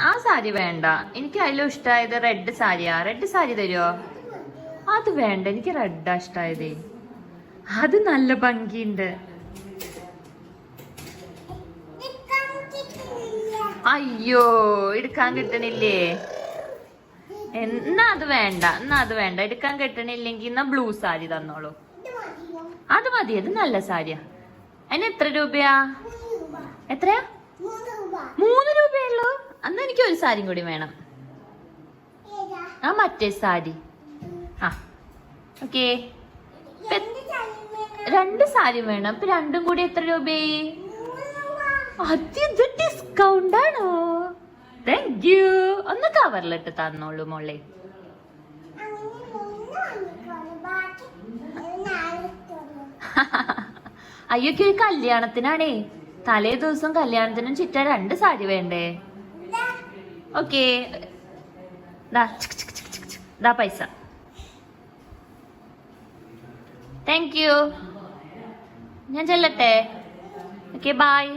ആ സാരി വേണ്ട. എനിക്ക് അതിലും ഇഷ്ടമായത് റെഡ് സാരിയാ. റെഡ് സാരി തരുമോ അത് വേണ്ട. എനിക്ക് റെഡാ ഇഷ്ടമായത് അത് നല്ല ഭംഗിയുണ്ട്. അയ്യോ എടുക്കാൻ കിട്ടണില്ലേ? എന്നാ അത് വേണ്ട. എന്നാ അത് വേണ്ട. എടുക്കാൻ കിട്ടണില്ലെങ്കിൽ എന്നാ ബ്ലൂ സാരി തന്നോളൂ. അത് മതി. അത് നല്ല സാരിയാ. അതിന് എത്ര രൂപയാ? എത്രയാ? അന്ന് എനിക്ക് ഒരു സാരിയും കൂടി വേണം. ആ മറ്റേ സാരി. ആ ഓക്കേ. രണ്ട് സാരി വേണം. അപ്പൊ രണ്ടും കൂടി എത്ര രൂപയായി അത് ഡിസ്കൗണ്ട് ആണോ? താങ്ക് യു ഒന്ന് കവറിലിട്ട് തന്നോളൂ മോളെ. അയ്യോക്ക് ഒരു കല്യാണത്തിനാണേ. തലേ ദിവസം കല്യാണത്തിനും ചുറ്റാ രണ്ട് സാരി വേണ്ടേ? ഓക്കേ. ദാ പൈസ. താങ്ക് യു ഞാൻ ചെല്ലട്ടെ. Okay bye